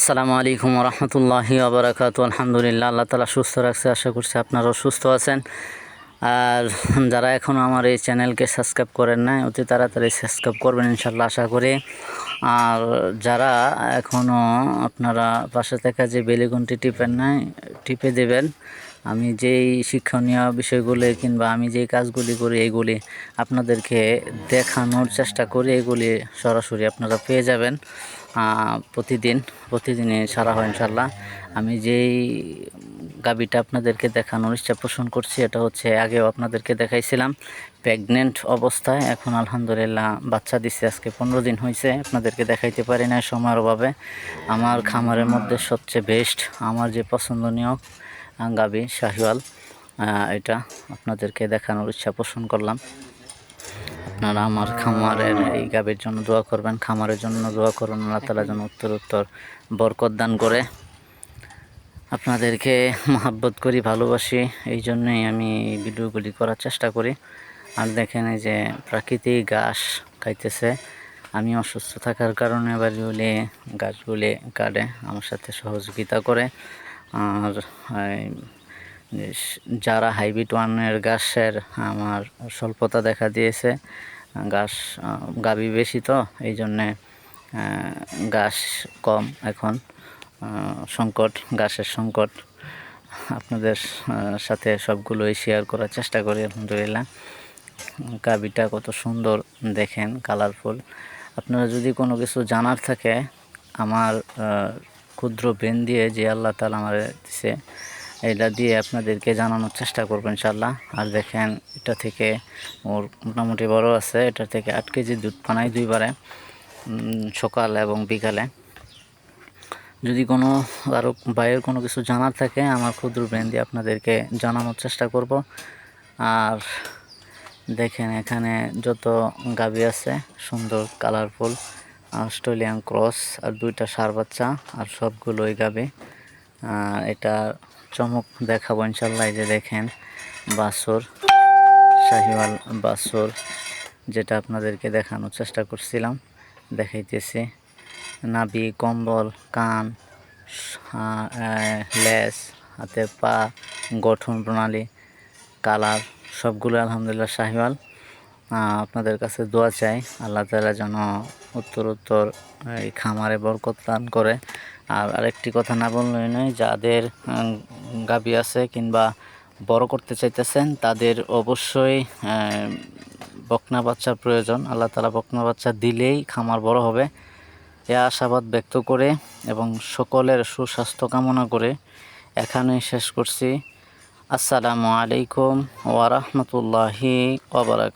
আসসালামু আলাইকুম রহমতুল্লাহি আবরাকাত আলহামদুলিল্লাহ, আল্লাহ তালা সুস্থ রাখছে, আশা করছি আপনারাও সুস্থ আছেন। আর যারা এখনও আমার এই চ্যানেলকে সাবস্ক্রাইব করেন নাই, অতি তাড়াতাড়ি সাবস্ক্রাইব করবেন ইনশাল্লাহ আশা করি। আর যারা এখনও আপনারা পাশে থাকা যে বেলিগুনটি টিপেন নাই টিপে দেবেন। আমি যেই শিক্ষণীয় বিষয়গুলি কিংবা আমি যেই কাজগুলি করি এগুলি আপনাদেরকে দেখানোর চেষ্টা করি, এগুলি সরাসরি আপনারা পেয়ে যাবেন প্রতিদিন, প্রতিদিনই সারা হয় ইনশাল্লাহ আমি যেই গাবিটা আপনাদেরকে দেখানোর ইচ্ছা পোষণ করছি, এটা হচ্ছে আগেও আপনাদেরকে দেখাইছিলাম। প্রেগনেন্ট অবস্থায় এখন আলহামদুলিল্লাহ বাচ্চা দিচ্ছে আজকে পনেরো দিন হয়েছে আপনাদেরকে দেখাইতে পারি না সময়ের অভাবে। আমার খামারের মধ্যে সবচেয়ে বেস্ট আমার যে পছন্দনীয় গাবি শাহিওয়াল এটা আপনাদেরকে দেখানোর ইচ্ছা পোষণ করলাম। আপনারা আমার খামারের এই গাভীর জন্য দোয়া করবেন, খামারের জন্য দোয়া করুন, আল্লাহ তালা যেন উত্তর উত্তর বরকত দান করে। আপনাদেরকে মহাব্বত করি, ভালোবাসি, এই জন্যই আমি ভিডিওগুলি করার চেষ্টা করি। আর দেখেন এই যে প্রাকৃতিক ঘাস খাইতেছে, আমি অসুস্থ থাকার কারণে বাড়িগুলি গাছগুলি কাটে, আমার সাথে সহযোগিতা করে। আর যারা হাইব্রিড ওয়ানের গাছের আমার স্বল্পতা দেখা দিয়েছে গাছ গাবি বেশি তো, এই জন্যে গাছ কম এখন। সংকট ঘাসের সংকট, আপনাদের সাথে সবগুলোই শেয়ার করার চেষ্টা করি, আলহামদুলিল্লাহ। গাবিটা কত সুন্দর, দেখেন কালারফুল আপনারা যদি কোনো কিছু জানার থাকে, আমার ক্ষুদ্র ব্রেন দিয়ে যে আল্লাহ তালা আমার দিছে, এটা দিয়ে আপনাদেরকে জানানোর চেষ্টা করব ইনশাল্লাহ আর দেখেন, এটা থেকে ওর মোটামুটি বড় আছে, এটা থেকে আট কেজি দুধ পানাই দুইবারে সকাল এবং বিকালে। যদি কোনো আরও বাইরের কোনো কিছু জানার থাকে, আমার ক্ষুদ্র ব্রেন দিয়ে আপনাদেরকে জানানোর চেষ্টা করব। আর দেখেন এখানে যত গাবি আছে, সুন্দর কালারফুল অস্ট্রেলিয়ান ক্রস আর দুইটা সার বাচ্চা আর সবগুলোই গাবি। আর এটা চমক দেখাবো ইনশাল্লাহ যে দেখেন বাসর, শাহিওয়াল বাসর, যেটা আপনাদেরকে দেখানোর চেষ্টা করছিলাম, দেখাইতেছি। নাভি, কম্বল, কান লেস, হাতে পা, গঠন প্রণালী, কালার, সবগুলো আলহামদুলিল্লাহ শাহিওয়াল। আপনাদের কাছে দোয়া চাই, আল্লাহ তালা যেন উত্তর উত্তর এই খামারে বরকত দান করে। আর আরেকটি কথা না বললেই নয়, যাদের গাভী আছে কিংবা বড় করতে চাইতেছেন, তাদের অবশ্যই বকনা বাচ্চার প্রয়োজন। আল্লাহ তালা বকনা বাচ্চা দিলেই খামার বড় হবে। এ আশাবাদ ব্যক্ত করে এবং সকলের সুস্বাস্থ্য কামনা করে এখানেই শেষ করছি। আসসালামু আলাইকুম ওয়া রাহমাতুল্লাহি ওয়া বারাকাতুহু।